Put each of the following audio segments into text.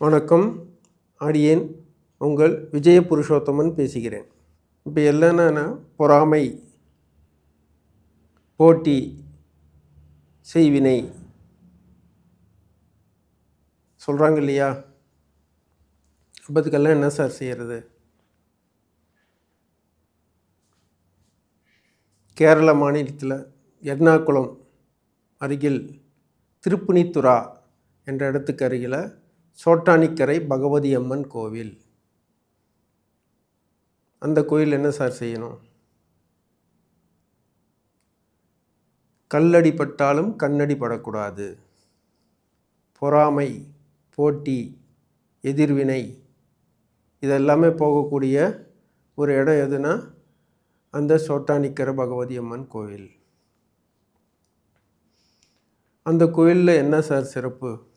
வணக்கம். அடியேன் உங்கள் விஜய புருஷோத்தமன் பேசுகிறேன். இப்போ என்னென்னா பொறாமை போட்டி செய்வினை சொல்கிறாங்க இல்லையா அப்பதுக்கெல்லாம் என்ன சார் செய்கிறது கேரள மாநிலத்தில் எர்ணாகுளம் அருகில் திருப்புனித்துரா என்ற இடத்துக்கு அருகில் சோட்டானிக்கரை பகவதி அம்மன் கோவில். அந்த கோயில் என்ன சார் செய்யணும்? கல்லடி பட்டாலும் கண்ணடி படக்கூடாது. பொறாமை போட்டி எதிர்வினை இதெல்லாமே போகக்கூடிய ஒரு இடம் எதுனா அந்த சோட்டானிக்கரை பகவதி அம்மன் கோவில். அந்த கோயிலில் என்ன சார் சிறப்பு?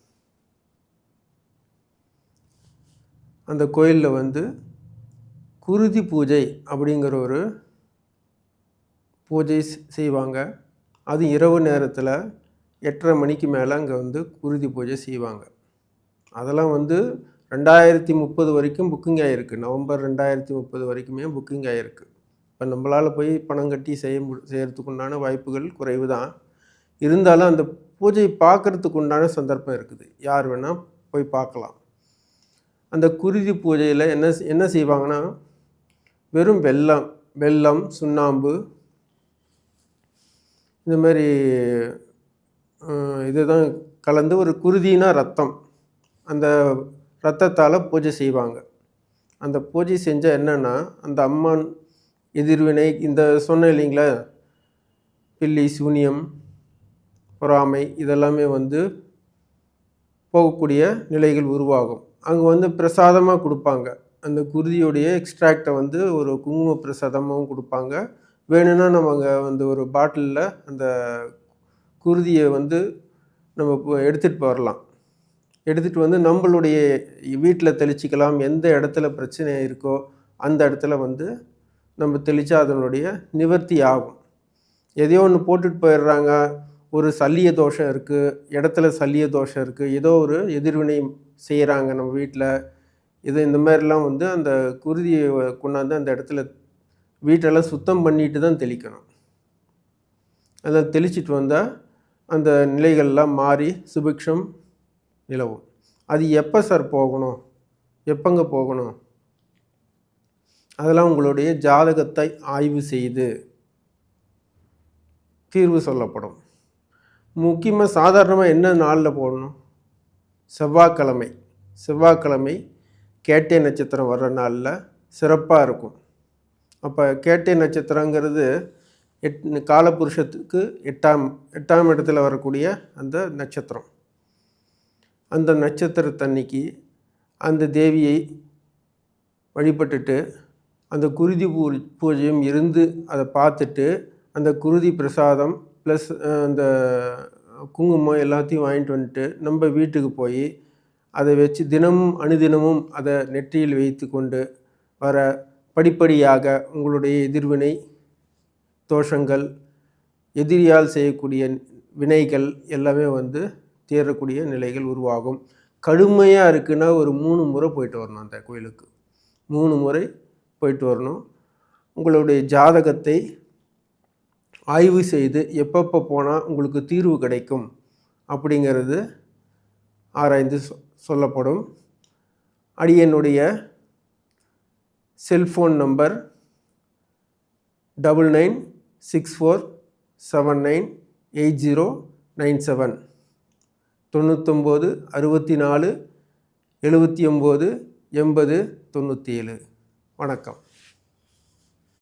அந்த கோயிலில் வந்து குருதி பூஜை அப்படிங்கிற ஒரு பூஜை செய்வாங்க. அது இரவு நேரத்தில் எட்டரை மணிக்கு மேலே அங்கே வந்து குருதி பூஜை செய்வாங்க. அதெல்லாம் வந்து ரெண்டாயிரத்தி முப்பது வரைக்கும் புக்கிங் ஆகிருக்கு நவம்பர் ரெண்டாயிரத்தி முப்பது வரைக்குமே புக்கிங் ஆகிருக்கு இப்போ நம்மளால் போய் பணம் கட்டி செய்ய மு செய்கிறதுக்கு உண்டான வாய்ப்புகள் குறைவு தான் இருந்தாலும் அந்த பூஜை பார்க்குறதுக்கு உண்டான சந்தர்ப்பம் இருக்குது. யார் வேணால் போய் பார்க்கலாம் அந்த குருதி பூஜையில் என்ன என்ன செய்வாங்கன்னா வெறும் வெல்லம் வெல்லம் சுண்ணாம்பு இந்த மாதிரி இதுதான் கலந்து ஒரு குருதினா ரத்தம். அந்த ரத்தத்தால் பூஜை செய்வாங்க. அந்த பூஜை செஞ்சால் என்னென்னா அந்த அம்மான் எதிர்வினை இந்த சொன்ன இல்லைங்களா? பில்லி சூனியம் பொறாமை இதெல்லாமே வந்து போகக்கூடிய நிலைகள் உருவாகும். அங்கே வந்து பிரசாதமாக கொடுப்பாங்க. அந்த குருதியுடைய எக்ஸ்ட்ராக்டை வந்து ஒரு குங்கும பிரசாதமாகவும் கொடுப்பாங்க. வேணும்னா நம்ம அங்கே வந்து ஒரு பாட்டிலில் அந்த குருதியை வந்து நம்ம எடுத்துகிட்டு வரலாம். எடுத்துகிட்டு வந்து நம்மளுடைய வீட்டில் தெளிச்சிக்கலாம். எந்த இடத்துல பிரச்சனை இருக்கோ அந்த இடத்துல வந்து நம்ம தெளித்தா அதனுடைய நிவர்த்தி ஆகும். எதையோ ஒன்று போட்டுட்டு போயிடுறாங்க. ஒரு சல்லிய தோஷம் இருக்குது இடத்துல சல்லிய தோஷம் இருக்குது ஏதோ ஒரு எதிர்வினை செய்கிறாங்க நம்ம வீட்டில் இது இந்த மாதிரிலாம் வந்து அந்த குருதியை கொண்டாந்து அந்த இடத்துல வீட்டெல்லாம் சுத்தம் பண்ணிட்டு தான் தெளிக்கணும். அதை தெளிச்சிட்டு வந்தால் அந்த நிலைகள்லாம் மாறி சுபிக்ஷம் நிலவும். அது எப்போ சார் போகணும்? எப்போங்க போகணும்? அதெல்லாம் உங்களுடைய ஜாதகத்தை ஆய்வு செய்து தீர்வு சொல்லப்படும். முக்கியமாக சாதாரணமாக என்ன நாளில் போடணும்? செவ்வாய்க்கிழமை செவ்வாய்க்கிழமை கேட்டை நட்சத்திரம் வர்ற நாளில் சிறப்பாக இருக்கும். அப்போ கேட்டை நட்சத்திரங்கிறது எட் காலபுருஷத்துக்கு எட்டாம் எட்டாம் இடத்துல வரக்கூடிய அந்த நட்சத்திரம். அந்த நட்சத்திரத்தன்னைக்கு அந்த தேவியை வழிபட்டுட்டு அந்த குருதி பூ பூஜையும் இருந்து அதை பார்த்துட்டு அந்த குருதி பிரசாதம் ப்ளஸ் அந்த குங்குமம் எல்லாத்தையும் வாங்கிட்டு வந்துட்டு நம்ம வீட்டுக்கு போய் அதை வச்சு தினமும் அனுதினமும் அதை நெற்றியில் வைத்து கொண்டு வர படிப்படியாக உங்களுடைய எதிர்வினை தோஷங்கள் எதிரியால் செய்யக்கூடிய வினைகள் எல்லாமே வந்து தீரக்கூடிய நிலைகள் உருவாகும். கடுமையாக இருக்குன்னா ஒரு மூணு முறை போயிட்டு வரணும் அந்த கோயிலுக்கு. மூணு முறை போயிட்டு வரணும். உங்களுடைய ஜாதகத்தை ஆய்வு செய்து எப்பப்போ போனால் உங்களுக்கு தீர்வு கிடைக்கும் அப்படிங்கிறது ஆராய்ந்து சொ- சொல்லப்படும். அடியனுடைய cellphone number double nine six four seven nine eight zero nine seven. தொண்ணூத்தொம்பது அறுபத்தி நாலு எழுபத்தி ஒம்பது எண்பது தொண்ணூற்றி ஏழு வணக்கம்.